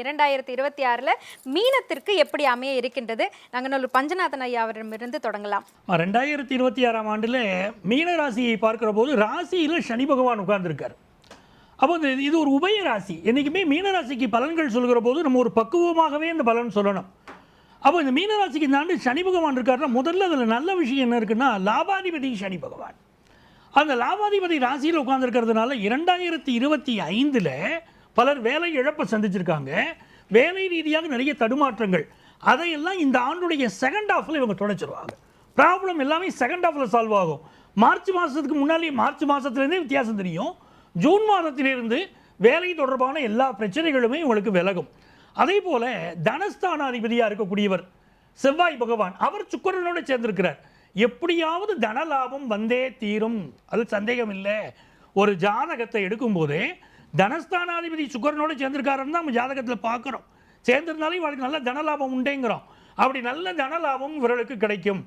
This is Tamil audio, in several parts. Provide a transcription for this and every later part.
இரண்டாயிரத்தி இருபத்தி ஆறில் மீனத்திற்கு எப்படி அமைய இருக்கின்றது? நாங்கள் பஞ்சநாதன் ஐயா அவரிடமிருந்து தொடங்கலாம். ரெண்டாயிரத்தி இருபத்தி ஆறாம் ஆண்டில் மீன ராசியை பார்க்கிற போது ராசியில் சனி பகவான் உட்கார்ந்துருக்கார். அப்போ இந்த இது ஒரு உபய ராசி. என்றைக்குமே மீன ராசிக்கு பலன்கள் சொல்கிற போது நம்ம ஒரு பக்குவமாகவே இந்த பலன் சொல்லணும். அப்போ இந்த மீன ராசிக்கு இந்த ஆண்டு சனி பகவான் இருக்காருன்னா முதல்ல அதில் நல்ல விஷயம் என்ன இருக்குன்னா லாபாதிபதி சனி பகவான். அந்த லாபாதிபதி ராசியில் உட்கார்ந்துருக்கிறதுனால இரண்டாயிரத்தி இருபத்தி ஐந்தில் பலர் வேலை இழப்பை சந்திச்சிருக்காங்க. வேலை ரீதியாக நிறைய தடுமாற்றங்கள். அதையெல்லாம் இந்த ஆண்டுடைய செகண்ட் ஹாஃபில் இவங்க தொடச்சிருவாங்க. ப்ராப்ளம் எல்லாமே செகண்ட் ஹாஃபில் சால்வ் ஆகும். மார்ச் மாதத்துக்கு முன்னாடி மார்ச் மாதத்துலேருந்தே வித்தியாசம் தெரியும். ஜூன் மாதத்திலிருந்து வேலை தொடர்பான எல்லா பிரச்சனைகளுமே உங்களுக்கு விலகும். அதே போல் தனஸ்தானாதிபதியாக இருக்கக்கூடியவர் செவ்வாய் பகவான் அவர் சுக்கரனோடு சேர்ந்திருக்கிறார். எப்படியாவது தன லாபம் வந்தே தீரும். அது சந்தேகம் இல்லை ஒரு ஜாதகத்தை எடுக்கும்போதே தனஸ்தானாதிபதி சுக்கரனோடு சேர்ந்திருக்காருன்னு தான் நம்ம ஜாதகத்தில் பார்க்குறோம். சேர்ந்திருந்தாலும் இவளுக்கு நல்ல தன லாபம் உண்டேங்கிறோம். அப்படி நல்ல தன லாபம் இவர்களுக்கு கிடைக்கும்.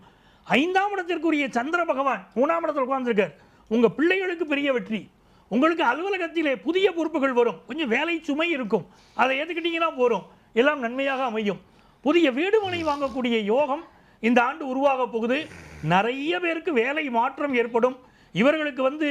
ஐந்தாம் இடத்திற்குரிய சந்திர பகவான் மூணாம் இடத்தில் உட்கார்ந்துருக்கார். உங்கள் பிள்ளைகளுக்கு பெரிய வெற்றி. உங்களுக்கு அலுவலகத்திலே புதிய பொறுப்புகள் வரும். கொஞ்சம் வேலை சுமை இருக்கும். அதை ஏற்றுக்கிட்டிங்கன்னா போகிறோம் எல்லாம் நன்மையாக அமையும். புதிய வீடு மனை வாங்கக்கூடிய யோகம் இந்த ஆண்டு உருவாக போகுது. நிறைய பேருக்கு வேலை மாற்றம் ஏற்படும். இவர்களுக்கு வந்து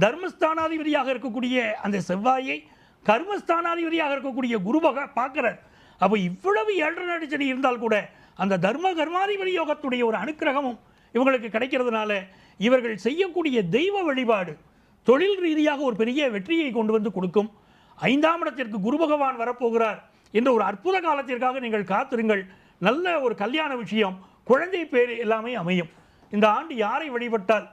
தர்மஸ்தானாதிபதியாக இருக்கக்கூடிய அந்த செவ்வாயை கர்மஸ்தானாதிபதியாக இருக்கக்கூடிய குருபக பார்க்குறார். அப்போ இவ்வளவு ஏழரை நடிச்சனி இருந்தால் கூட அந்த தர்ம கர்மாதிபதி யோகத்துடைய ஒரு அனுக்கிரகமும் இவங்களுக்கு கிடைக்கிறதுனால இவர்கள் செய்யக்கூடிய தெய்வ வழிபாடு தொழில் ரீதியாக ஒரு பெரிய வெற்றியை கொண்டு வந்து கொடுக்கும். ஐந்தாம் இடத்திற்கு குரு பகவான் வரப்போகிறார். என்ற ஒரு அற்புத காலத்திற்காக நீங்கள் காத்திருங்கள். நல்ல ஒரு கல்யாண விஷயம். குழந்தை பேர் எல்லாமே அமையும். இந்த ஆண்டு யாரை வழிபட்டால்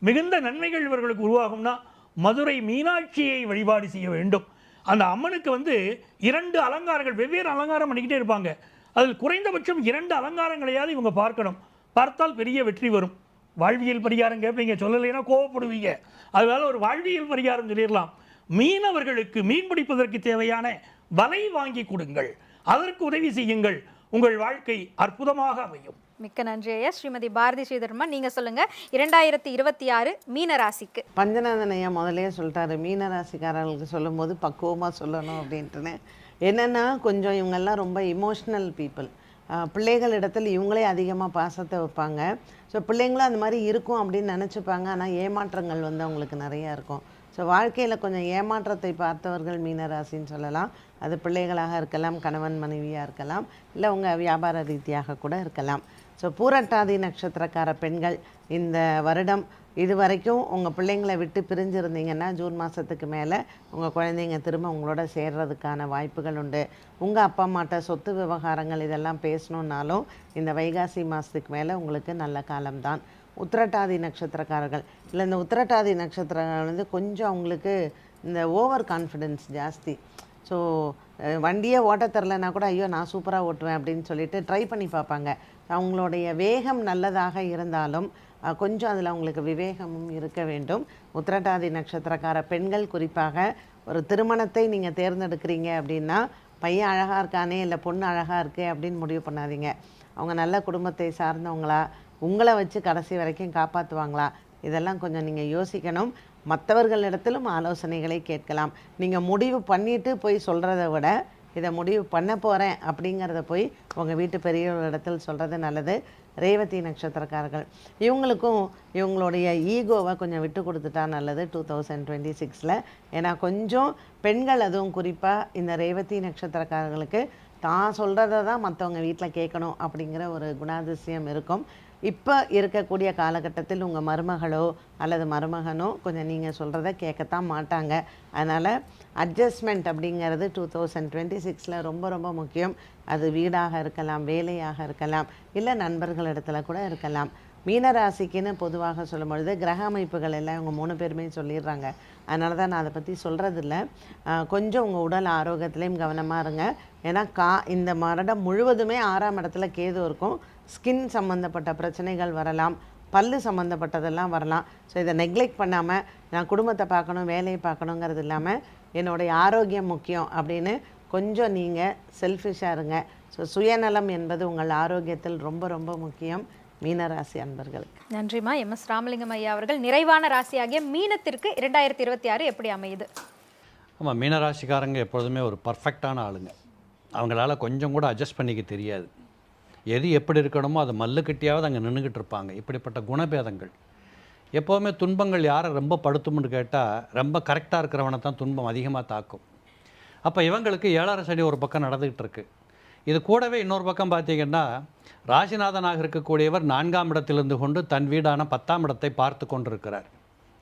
மிகுந்த நன்மைகள் இவர்களுக்கு உருவாகும்னா மதுரை மீனாட்சியை வழிபாடு செய்ய வேண்டும். அந்த அம்மனுக்கு வந்து இரண்டு அலங்காரங்கள் வெவ்வேறு அலங்காரம் பண்ணிக்கிட்டே இருப்பாங்க. அதில் குறைந்தபட்சம் இரண்டு அலங்காரங்களையாவது இவங்க பார்க்கணும். பார்த்தால் பெரிய வெற்றி வரும். வாழ்வியல் பரிகாரம் கேட்பீங்க சொல்லலைன்னா கோவப்படுவீங்க. அதனால ஒரு வாழ்வியல் பரிகாரம் சொல்லிடலாம். மீனவர்களுக்கு மீன் பிடிப்பதற்கு தேவையான வலை வாங்கி கொடுங்கள். அதற்கு உதவி செய்யுங்கள். உங்கள் வாழ்க்கை அற்புதமாக அமையும். மிக்க நன்றி ஐயா ஸ்ரீமதி பாரதி ஸ்ரீதர்மா நீங்கள் சொல்லுங்கள் இரண்டாயிரத்தி இருபத்தி ஆறு மீனராசிக்கு. பஞ்சநாதன் ஐயா முதலே சொல்லிட்டாரு. மீனராசிக்காரர்களுக்கு சொல்லும்போது பக்குவமாக சொல்லணும் அப்படின்ட்டுன்னு. என்னென்னா கொஞ்சம் இவங்கெல்லாம் ரொம்ப இமோஷ்னல் பீப்புள் பிள்ளைகள் இடத்துல இவங்களே அதிகமாக பாசத்தை வைப்பாங்க. ஸோ பிள்ளைங்களும் அந்த மாதிரி இருக்கும் அப்படின்னு நினச்சிப்பாங்க. ஆனால் ஏமாற்றங்கள் வந்து அவங்களுக்கு நிறையா இருக்கும். ஸோ வாழ்க்கையில் கொஞ்சம் ஏமாற்றத்தை பார்த்தவர்கள் மீனராசின்னு சொல்லலாம். அது பிள்ளைகளாக இருக்கலாம் கணவன் மனைவியாக இருக்கலாம் இல்லை உங்கள் வியாபார ரீதியாக கூட இருக்கலாம். ஸோ பூரட்டாதி நட்சத்திரக்கார பெண்கள் இந்த வருடம் இது வரைக்கும் உங்கள் பிள்ளைங்களை விட்டு பிரிஞ்சிருந்தீங்கன்னா ஜூன் மாதத்துக்கு மேலே உங்கள் குழந்தைங்க திரும்ப உங்களோட சேர்றதுக்கான வாய்ப்புகள் உண்டு. உங்கள் அப்பா அம்மாட்ட சொத்து விவகாரங்கள் இதெல்லாம் பேசணுன்னாலும் இந்த வைகாசி மாதத்துக்கு மேலே உங்களுக்கு நல்ல காலம்தான். உத்திரட்டாதி நட்சத்திரக்காரர்கள். இல்லை இந்த உத்திரட்டாதி நட்சத்திரங்கள் வந்து கொஞ்சம் அவங்களுக்கு இந்த ஓவர் கான்ஃபிடென்ஸ் ஜாஸ்தி. ஸோ வண்டியே ஓட்ட தெரிலனா கூட ஐயோ நான் சூப்பராக ஓட்டுவேன் அப்படின்னு சொல்லிட்டு ட்ரை பண்ணி பார்ப்பாங்க. அவங்களுடைய வேகம் நல்லதாக இருந்தாலும் கொஞ்சம் அதில் அவங்களுக்கு விவேகமும் இருக்க வேண்டும். உத்திரட்டாதி நட்சத்திரக்கார பெண்கள் குறிப்பாக ஒரு திருமணத்தை நீங்கள் தேர்ந்தெடுக்கிறீங்க அப்படின்னா பையன் அழகாக இருக்கானே இல்லை பொண்ணு அழகாக இருக்கே அப்படின்னு முடிவு பண்ணாதீங்க. அவங்க நல்ல குடும்பத்தை சார்ந்தவங்களா உங்களை வச்சு கடைசி வரைக்கும் காப்பாற்றுவாங்களா இதெல்லாம் கொஞ்சம் நீங்கள் யோசிக்கணும். மற்றவர்களிடத்திலும் ஆலோசனைகளை கேட்கலாம். நீங்கள் முடிவு பண்ணிட்டு போய் சொல்கிறத விட இதை முடிவு பண்ண போகிறேன் அப்படிங்கிறத போய் உங்கள் வீட்டு பெரியவர்களிடத்தில் சொல்கிறது நல்லது. ரேவதி நட்சத்திரக்காரர்கள் இவங்களுக்கும் இவங்களுடைய ஈகோவை கொஞ்சம் விட்டு கொடுத்துட்டா நல்லது டூ தௌசண்ட் டுவெண்ட்டி சிக்ஸில். ஏன்னா கொஞ்சம் பெண்கள் அதுவும் குறிப்பாக இந்த ரேவதி நட்சத்திரக்காரர்களுக்கு தான் சொல்கிறத தான் மற்றவங்க வீட்டில் கேட்கணும் அப்படிங்கிற ஒரு குணாதிசயம் இருக்கும். இப்போ இருக்கக்கூடிய காலகட்டத்தில் உங்கள் மருமகளோ அல்லது மருமகனோ கொஞ்சம் நீங்கள் சொல்கிறத கேட்கத்தான் மாட்டாங்க. அதனால் அட்ஜஸ்ட்மெண்ட் அப்படிங்கிறது டூ தௌசண்ட் டுவெண்ட்டி சிக்ஸில் ரொம்ப ரொம்ப முக்கியம். அது வீடாக இருக்கலாம் வேலையாக இருக்கலாம் இல்லை நண்பர்களிடத்துல கூட இருக்கலாம். மீனராசிக்குன்னு பொதுவாக சொல்லும் பொழுது கிரக அமைப்புகள் எல்லாம் இவங்க மூணு பேருமே சொல்லிடுறாங்க. அதனால தான் நான் அதை பற்றி சொல்கிறதில்ல கொஞ்சம் உங்கள் உடல் ஆரோக்கியத்துலேயும் கவனமாக இருங்க. ஏன்னா கா இந்த மரடம் முழுவதுமே ஆறாம் இடத்துல கேது இருக்கும். ஸ்கின் சம்மந்தப்பட்ட பிரச்சனைகள் வரலாம். பல்லு சம்மந்தப்பட்டதெல்லாம் வரலாம். ஸோ இதை நெக்லெக்ட் பண்ணாமல் நான் குடும்பத்தை பார்க்கணும் வேலையை பார்க்கணுங்கிறது இல்லாமல் என்னுடைய ஆரோக்கியம் முக்கியம் அப்படின்னு கொஞ்சம் நீங்கள் செல்ஃபிஷாக இருங்க. ஸோ சுயநலம் என்பது உங்கள் ஆரோக்கியத்தில் ரொம்ப ரொம்ப முக்கியம். மீனராசி அன்பர்களுக்கு. நன்றிமா எம். எஸ். ராமலிங்கம் ஐயா அவர்கள் நிறைவான ராசியாகிய மீனத்திற்கு இரண்டாயிரத்தி இருபத்தி ஆறு எப்படி அமையுது? ஆமாம் மீனராசிக்காரங்க எப்பொழுதுமே ஒரு பர்ஃபெக்டான ஆளுங்க. அவங்களால கொஞ்சம் கூட அட்ஜஸ்ட் பண்ணிக்க தெரியாது. எது எப்படி இருக்கணுமோ அதை மல்லுக்கட்டியாவது அங்கே நின்றுக்கிட்டு இருப்பாங்க. இப்படிப்பட்ட குணபேதங்கள். எப்போவுமே துன்பங்கள் யாரை ரொம்ப படுத்தும்னு கேட்டால் ரொம்ப கரெக்டாக இருக்கிறவனை தான் துன்பம் அதிகமாக தாக்கும். அப்போ இவங்களுக்கு ஏழரை சனி ஒரு பக்கம் நடந்துக்கிட்டு இருக்கு. இது கூடவே இன்னொரு பக்கம் பார்த்தீங்கன்னா ராசிநாதனாக இருக்கக்கூடியவர் நான்காம் இடத்திலிருந்து கொண்டு தன் வீடான பத்தாம் இடத்தை பார்த்து கொண்டிருக்கிறார்.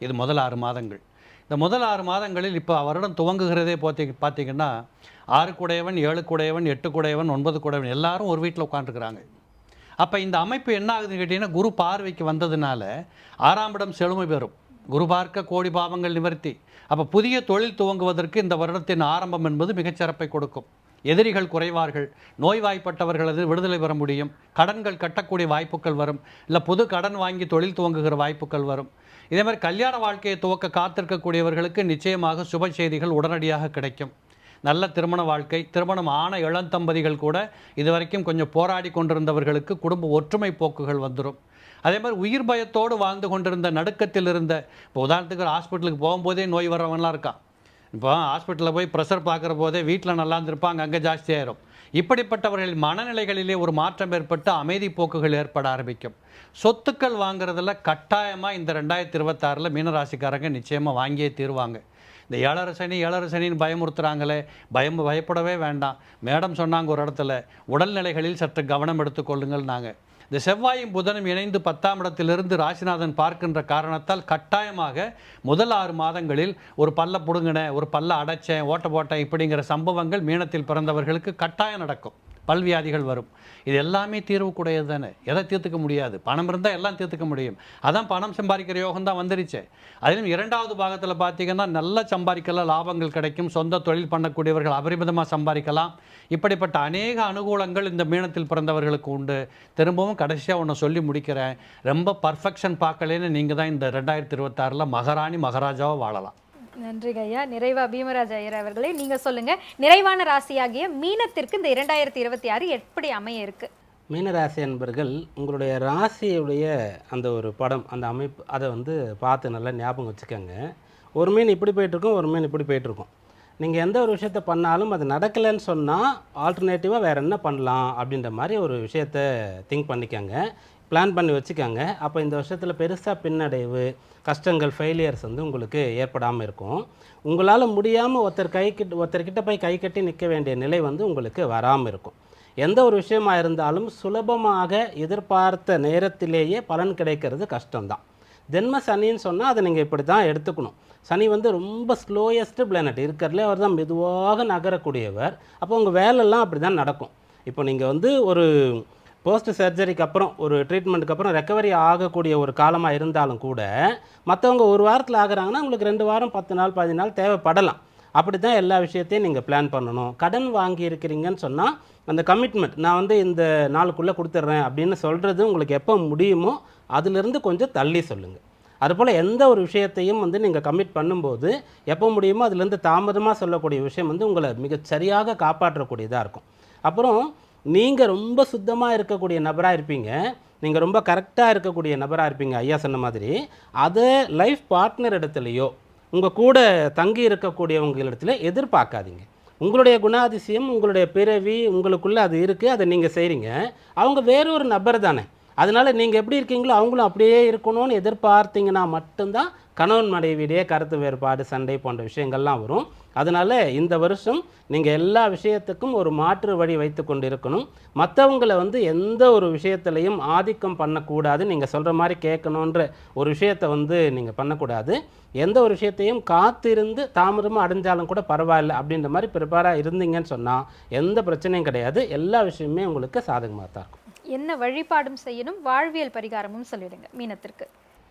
இது முதல் ஆறு மாதங்கள். இந்த முதல் ஆறு மாதங்களில் இப்போ வருடம் துவங்குகிறதே போத்தி பார்த்தீங்கன்னா ஆறு குடையவன் ஏழு குடையவன் எட்டு குடையவன் ஒன்பது குடையவன் எல்லாரும் ஒரு வீட்டில் உட்காந்துருக்குறாங்க அப்போ இந்த அமைப்பு என்ன ஆகுதுன்னு கேட்டிங்கன்னா குரு பார்வைக்கு வந்ததுனால ஆறாம் இடம் செழுமை பெறும். குரு பார்க்க கோடி பாவங்கள் நிவர்த்தி. அப்போ புதிய தொழில் துவங்குவதற்கு இந்த வருடத்தின் ஆரம்பம் என்பது மிகச்சிறப்பை கொடுக்கும். எதிரிகள் குறைவார்கள் நோய்வாய்ப்பட்டவர்களது விடுதலை பெற முடியும் கடன்கள் கட்டக்கூடிய வாய்ப்புகள் வரும் இல்லை புது கடன் வாங்கி தொழில் துவங்குகிற வாய்ப்புகள் வரும். இதே மாதிரி கல்யாண வாழ்க்கையை துவக்க காத்திருக்கக்கூடியவர்களுக்கு நிச்சயமாக சுப செய்திகள் உடனடியாக கிடைக்கும். நல்ல திருமண வாழ்க்கை திருமணம் ஆன இளந்தம்பதிகள் கூட இதுவரைக்கும் கொஞ்சம் போராடி கொண்டிருந்தவர்களுக்கு குடும்ப ஒற்றுமை போக்குகள் வந்துடும் அதே மாதிரி உயிர் பயத்தோடு வாழ்ந்து கொண்டிருந்த நடுக்கத்தில் இருந்த இப்போ உதாரணத்துக்கு ஹாஸ்பிட்டலுக்கு போகும்போதே நோய் வரவன்லாம் இருக்கான். இப்போ ஹாஸ்பிட்டலில் போய் ப்ரெஷர் பார்க்குற போதே வீட்டில் நல்லா இருந்திருப்பாங்க அங்கே ஜாஸ்தியாயிரும் இப்படிப்பட்டவர்களின் மனநிலைகளிலே ஒரு மாற்றம் ஏற்பட்டு அமைதி போக்குகள் ஏற்பட ஆரம்பிக்கும். சொத்துக்கள் வாங்குறதுல கட்டாயமாக இந்த ரெண்டாயிரத்தி இருபத்தாறில் மீனராசிக்காரங்க நிச்சயமாக வாங்கியே தீருவாங்க. இந்த ஏழரை சனி ஏழரை சனின்னு பயம் பயப்படவே வேண்டாம். மேடம் சொன்னாங்க ஒரு இடத்துல உடல்நிலைகளில் சற்று கவனம் எடுத்துக்கொள்ளுங்கள் நாங்கள் இந்த செவ்வாயும் புதனும் இணைந்து பத்தாம் இடத்திலிருந்து ராசிநாதன் பார்க்கின்ற காரணத்தால் கட்டாயமாக முதல் ஆறு மாதங்களில் ஒரு பல்ல புடுங்கினேன் ஒரு பல்ல அடைச்சேன் ஓட்ட போட்டேன் இப்படிங்கிற சம்பவங்கள் மீனத்தில் பிறந்தவர்களுக்கு கட்டாயம் நடக்கும். பல்வியாதிகள் வரும். இது எல்லாமே தீர்வுக்குடையது தானே. எதை தீர்த்துக்க முடியாது? பணம் இருந்தால் எல்லாம் தீர்த்துக்க முடியும். அதான் பணம் சம்பாதிக்கிற யோகம் தான் வந்துருச்சு. அதிலும் இரண்டாவது பாகத்தில் பார்த்தீங்கன்னா நல்ல சம்பாதிக்கலாம் லாபங்கள் கிடைக்கும். சொந்த தொழில் பண்ணக்கூடியவர்கள் அபரிமிதமாக சம்பாதிக்கலாம். இப்படிப்பட்ட அநேக அனுகூலங்கள் இந்த மீனத்தில் பிறந்தவர்களுக்கு உண்டு. திரும்பவும் கடைசியாக ஒன்று சொல்லி முடிக்கிறேன். ரொம்ப பர்ஃபெக்ஷன் பார்க்கலேன்னு நீங்கள் தான் இந்த ரெண்டாயிரத்தி இருபத்தாறில் மகாராணி மகாராஜாவாக வாழலாம். நன்றி ஐயா. நிறைவா பீமராஜ் ஐயர் அவர்களே நீங்க சொல்லுங்க. நிறைவான ராசியாகிய மீனத்திற்கு இந்த இரண்டாயிரத்தி இருபத்தி ஆறு எப்படி அமைய இருக்கு? மீனராசி அன்பர்கள் உங்களுடைய ராசியுடைய அந்த ஒரு படம் அந்த அமைப்பு அதை வந்து பார்த்து நல்லா ஞாபகம் வச்சுக்கோங்க. ஒரு மீன் இப்படி போயிட்டுருக்கும் ஒரு மீன் இப்படி போயிட்டுருக்கும். நீங்கள் எந்த ஒரு விஷயத்த பண்ணாலும் அது நடக்கலைன்னு சொன்னால் ஆல்டர்னேட்டிவாக வேறு என்ன பண்ணலாம் அப்படின்ற மாதிரி ஒரு விஷயத்த திங்க் பண்ணிக்கோங்க. பிளான் பண்ணி வச்சுக்கோங்க. அப்போ இந்த வருஷத்தில் பெருசாக பின்னடைவு கஷ்டங்கள் ஃபெயிலியர்ஸ் வந்து உங்களுக்கு ஏற்படாமல் இருக்கும். உங்களால் முடியாமல் ஒருத்தர் கை கிட்ட ஒருத்தர்கிட்ட போய் கை கட்டி நிற்க வேண்டிய நிலை வந்து உங்களுக்கு வராமல் இருக்கும். எந்த ஒரு விஷயமாக இருந்தாலும் சுலபமாக எதிர்பார்த்த நேரத்திலேயே பலன் கிடைக்கிறது கஷ்டம்தான். ஜென்ம சனின்னு சொன்னால் அதை நீங்கள் இப்படி தான் எடுத்துக்கணும். சனி வந்து ரொம்ப ஸ்லோயஸ்ட் பிளானட் இருக்கிறதுல அவர் தான் மெதுவாக நகரக்கூடியவர். அப்போ உங்கள் வேலையெல்லாம் அப்படி தான் நடக்கும். இப்போ நீங்கள் வந்து ஒரு போஸ்ட் சர்ஜரிக்கு அப்புறம் ஒரு ட்ரீட்மெண்ட்டுக்கு அப்புறம் ரெக்கவரி ஆகக்கூடிய ஒரு காலமாக இருந்தாலும் கூட மற்றவங்க ஒரு வாரத்தில் ஆகுறாங்கன்னா உங்களுக்கு ரெண்டு வாரம் பத்து நாள் பதினஞ்சு நாள் தேவைப்படலாம். அப்படி தான் எல்லா விஷயத்தையும் நீங்கள் பிளான் பண்ணணும். கடன் வாங்கி இருக்கிறீங்கன்னு சொன்னால் அந்த கமிட்மெண்ட் நான் வந்து இந்த நாளுக்குள்ளே கொடுத்துட்றேன் அப்படின்னு சொல்கிறது உங்களுக்கு எப்போ முடியுமோ அதிலிருந்து கொஞ்சம் தள்ளி சொல்லுங்கள் அதுபோல் எந்த ஒரு விஷயத்தையும் வந்து நீங்கள் கமிட் பண்ணும்போது எப்போ முடியுமோ அதுலேருந்து தாமதமாக சொல்லக்கூடிய விஷயம் வந்து உங்களை மிகச்சரியாக காப்பாற்றக்கூடியதாக இருக்கும். அப்புறம் நீங்கள் ரொம்ப சுத்தமாக இருக்கக்கூடிய நபராக இருப்பீங்க. நீங்கள் ரொம்ப கரெக்டாக இருக்கக்கூடிய நபராக இருப்பீங்க. ஐயா சொன்ன மாதிரி. அதை லைஃப் பார்ட்னர் இடத்துலையோ உங்கள் கூட தங்கி இருக்கக்கூடியவங்களிடத்துல எதிர்பார்க்காதீங்க. உங்களுடைய குணாதிசயம் உங்களுடைய பிறவி உங்களுக்குள்ளே அது இருக்குது அதை நீங்கள் செய்கிறீங்க அவங்க வேறொரு நபர் தானே. அதனால் நீங்கள் எப்படி இருக்கீங்களோ அவங்களும் அப்படியே இருக்கணும்னு எதிர்பார்த்தீங்கன்னா மட்டும்தான் கணவன் மனைவியிடையே கருத்து வேறுபாடு சண்டை போன்ற விஷயங்கள்லாம் வரும். அதனால் இந்த வருஷம் நீங்கள் எல்லா விஷயத்துக்கும் ஒரு மாற்று வழி வைத்து கொண்டு இருக்கணும் மற்றவங்களை வந்து எந்த ஒரு விஷயத்துலையும் ஆதிக்கம் பண்ணக்கூடாது. நீங்கள் சொல்கிற மாதிரி கேட்கணுன்ற ஒரு விஷயத்தை வந்து நீங்கள் பண்ணக்கூடாது. எந்த ஒரு விஷயத்தையும் காத்திருந்து தாமதமாக அடைஞ்சாலும் கூட பரவாயில்ல அப்படின்ற மாதிரி ப்ரிப்பேராக இருந்தீங்கன்னு சொன்னால் எந்த பிரச்சனையும் கிடையாது. எல்லா விஷயமுமே உங்களுக்கு சாதகமாக தான் இருக்கும். என்ன வழிபாடும் செய்யணும் வாழ்வியல் பரிகாரமும் சொல்லிடுங்க மீனத்திற்கு.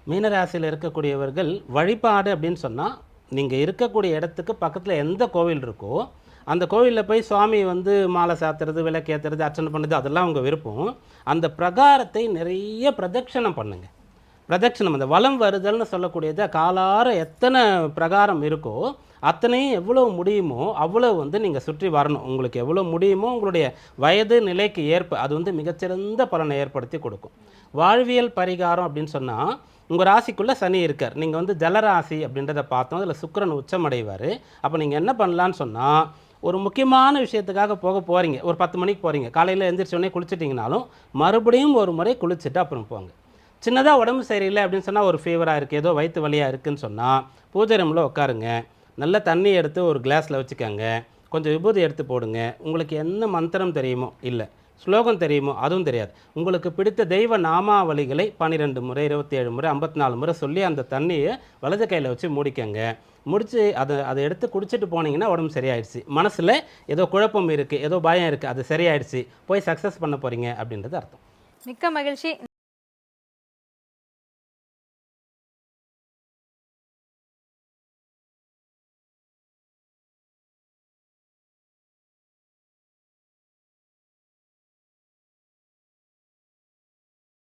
மீனராசியில் இருக்கக்கூடியவர்கள் வழிபாடு அப்படின்னு சொன்னால் நீங்கள் இருக்கக்கூடிய இடத்துக்கு பக்கத்தில் எந்த கோவில் இருக்கோ அந்த கோவிலில் போய் சுவாமி வந்து மாலை சாத்துறது விளக்கேற்றுறது அர்ச்சனை பண்ணுறது அதெல்லாம் உங்கள் விருப்பம். அந்த பிரகாரத்தை நிறைய பிரதட்சணம் பண்ணுங்கள் பிரதட்சணம் அந்த வளம் வருதல்னு சொல்லக்கூடியது காலார எத்தனை பிரகாரம் இருக்கோ அத்தனையும் எவ்வளோ முடியுமோ அவ்வளோ வந்து நீங்கள் சுற்றி வரணும். உங்களுக்கு எவ்வளோ முடியுமோ உங்களுடைய வயது நிலைக்கு ஏற்ப அது வந்து மிகச்சிறந்த பலனை ஏற்படுத்தி கொடுக்கும். வாழ்வியல் பரிகாரம் அப்படின்னு சொன்னால் உங்கள் ராசிக்குள்ளே சனி இருக்கார். நீங்கள் வந்து ஜலராசி அப்படின்றத பார்த்தோம். அதில் சுக்கிரன் உச்சமடைவார். அப்போ நீங்கள் என்ன பண்ணலான்னு சொன்னால் ஒரு முக்கியமான விஷயத்துக்காக போக போகிறீங்க ஒரு பத்து மணிக்கு போகிறீங்க காலையில் எழுந்திரிச்சோடனே குளிச்சிட்டிங்கனாலும் மறுபடியும் ஒரு முறை குளிச்சுட்டு அப்புறம் போங்க. சின்னதாக உடம்பு சரியில்லை அப்படின்னு சொன்னால் ஒரு ஃபீவராக இருக்குது ஏதோ வயிற்று வலியாக இருக்குன்னு சொன்னால் பூஜை ரூமில் உட்காருங்க. நல்ல தண்ணி எடுத்து ஒரு கிளாஸில் வச்சுக்கோங்க. கொஞ்சம் விபூதி எடுத்து போடுங்க. உங்களுக்கு என்ன மந்திரம் தெரியுமோ? இல்லை. ஸ்லோகம் தெரியுமோ? அதுவும் தெரியாது. உங்களுக்கு பிடித்த தெய்வ நாமாவளிகளை பன்னிரெண்டு முறை இருபத்தி ஏழு முறை ஐம்பத்தி நாலு முறை சொல்லி அந்த தண்ணியை வலது கையில் வச்சு முடிக்கங்க. முடித்து அதை அதை எடுத்து குடிச்சிட்டு போனீங்கன்னா உடம்பு சரியாயிடுச்சு. மனசில் ஏதோ குழப்பம் இருக்குது ஏதோ பயம் இருக்குது அது சரியாயிடுச்சு. போய் சக்ஸஸ் பண்ண போகிறீங்க அப்படின்றது அர்த்தம். மிக்க மகிழ்ச்சி.